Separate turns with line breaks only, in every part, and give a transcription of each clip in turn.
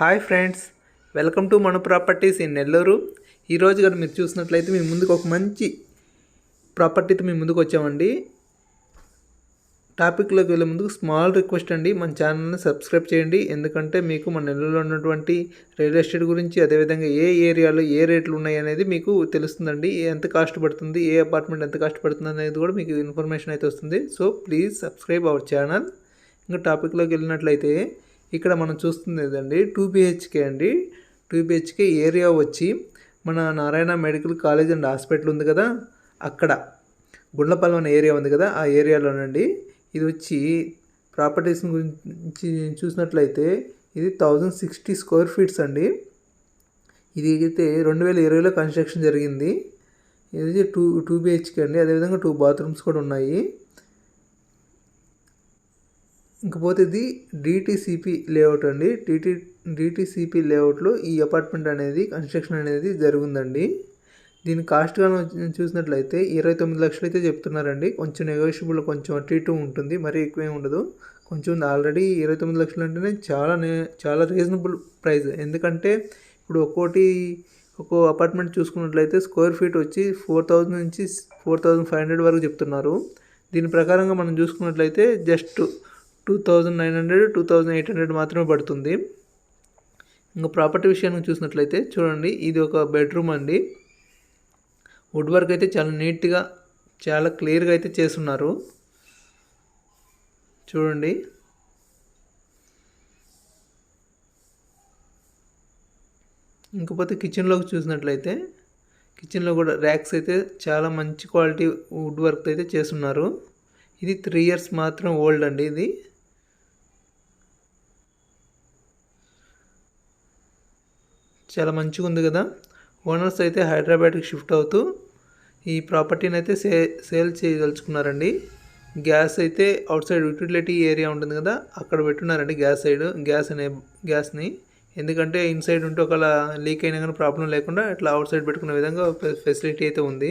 Hi friends welcome to మన properties in Nellore. ఈరోజు కానీ మీరు చూసినట్లయితే మీ ముందుకు ఒక మంచి ప్రాపర్టీతో మీ ముందుకు వచ్చామండి. టాపిక్లోకి వెళ్ళే ముందుకు స్మాల్ రిక్వెస్ట్ అండి మన ఛానల్ని సబ్స్క్రైబ్ చేయండి. ఎందుకంటే మీకు మన నెల్లూరులో ఉన్నటువంటి రియల్ ఎస్టేట్ గురించి అదేవిధంగా ఏ ఏరియాలో ఏ రేట్లు ఉన్నాయి అనేది మీకు తెలుస్తుందండి. ఎంత కాస్ట్ పడుతుంది ఏ అపార్ట్మెంట్ ఎంత కాస్ట్ పడుతుంది అనేది కూడా మీకు ఇన్ఫర్మేషన్ అయితే వస్తుంది. So please subscribe our channel. ఇంకా టాపిక్లోకి వెళ్ళినట్లయితే ఇక్కడ మనం చూస్తుంది ఏదండి? టూ బిహెచ్కే అండి. టూ బిహెచ్కే ఏరియా వచ్చి మన Narayana medical college and hospital ఉంది కదా? అక్కడ. గుండ్లపల్లి అనే ఏరియా ఉంది కదా? ఆ ఏరియాలోనండి. ఇది వచ్చి ప్రాపర్టీస్ గురించి చూసినట్లయితే ఇది థౌజండ్ సిక్స్టీ స్క్వేర్ ఫీట్స్ అండి. ఇది అయితే రెండు వేల ఇరవైలో కన్స్ట్రక్షన్ జరిగింది. ఇది టూ టూ బిహెచ్కే అండి. అదేవిధంగా టూ బాత్రూమ్స్ కూడా ఉన్నాయి. ఇంకపోతే ఇది డిటీసీపీ లేఅవుట్ అండి. డిటి డిటీసీపీ లేఅవుట్లో ఈ అపార్ట్మెంట్ అనేది కన్స్ట్రక్షన్ అనేది జరుగుందండి. దీని కాస్ట్ కానీ చూసినట్లయితే ఇరవై తొమ్మిది లక్షలు అయితే చెప్తున్నారండి. కొంచెం నెగోషియబుల్ కొంచెం అటు ఇటు ఉంటుంది. మరీ ఎక్కువే ఉండదు. కొంచెం ఆల్రెడీ ఇరవై తొమ్మిది లక్షలు అంటేనే చాలా చాలా రీజనబుల్ ప్రైస్ ఎందుకంటే ఇప్పుడు ఒక్కోటి ఒక్కో అపార్ట్మెంట్ చూసుకున్నట్లయితే స్క్వేర్ ఫీట్ వచ్చి ఫోర్ థౌజండ్ నుంచి ఫోర్ థౌజండ్ ఫైవ్ హండ్రెడ్ వరకు చెప్తున్నారు. దీని ప్రకారంగా మనం చూసుకున్నట్లయితే just two thousand nine hundred two thousand eight hundred మాత్రమే పడుతుంది. ఇంకా ప్రాపర్టీ విషయాన్ని చూసినట్లయితే చూడండి ఇది ఒక బెడ్రూమ్ అండి. వుడ్ వర్క్ అయితే చాలా నీట్గా చాలా క్లియర్గా అయితే చేస్తున్నారు. చూడండి. ఇంకపోతే కిచెన్లోకి చూసినట్లయితే కిచెన్లో కూడా ర్యాక్స్ అయితే చాలా మంచి క్వాలిటీ వుడ్ వర్క్ అయితే చేస్తున్నారు. ఇది త్రీ ఇయర్స్ మాత్రం ఓల్డ్ అండి ఇది. చాలా మంచిగా ఉంది కదా. ఓనర్స్ అయితే హైదరాబాద్కి షిఫ్ట్ అవుతూ ఈ ప్రాపర్టీని అయితే సే సేల్ చేయదలుచుకున్నారండి. గ్యాస్ అయితే అవుట్ సైడ్ యూటిలిటీ ఏరియా ఉంటుంది కదా అక్కడ పెట్టున్నారండి గ్యాస్ సైడ్ గ్యాస్ అనే గ్యాస్ని ఎందుకంటే ఇన్సైడ్ ఉంటే ఒకవేళ లీక్ అయినా కానీ ప్రాబ్లం లేకుండా ఇట్లా అవుట్ సైడ్ పెట్టుకునే విధంగా ఫెసిలిటీ అయితే ఉంది.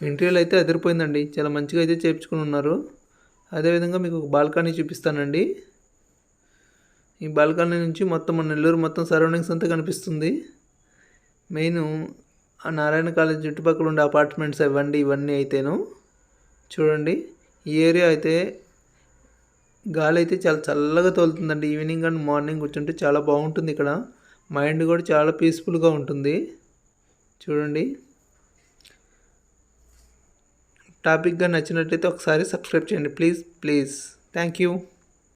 ఇంటీరియల్ అయితే అదిరిపోయిందండి. చాలా మంచిగా అయితే చేయించుకుని ఉన్నారు. అదేవిధంగా మీకు ఒక బాల్కనీ చూపిస్తానండి. ఈ బాల్కనీ నుంచి మొత్తం మన నెల్లూరు మొత్తం సరౌండింగ్స్ అంతా కనిపిస్తుంది. మెయిన్ ఆ నారాయణ కాలేజ్ చుట్టుపక్కల ఉండే అపార్ట్మెంట్స్ ఇవ్వండి ఇవన్నీ అయితేను. చూడండి ఈ ఏరియా అయితే గాలి అయితే చాలా చల్లగా తోలుతుందండి. ఈవినింగ్ అండ్ మార్నింగ్ కూర్చుంటే చాలా బాగుంటుంది ఇక్కడ. మైండ్ కూడా చాలా పీస్ఫుల్గా ఉంటుంది. చూడండి. టాపిక్గా నచ్చినట్లయితే ఒకసారి సబ్స్క్రైబ్ చేయండి. Please please. Thank you.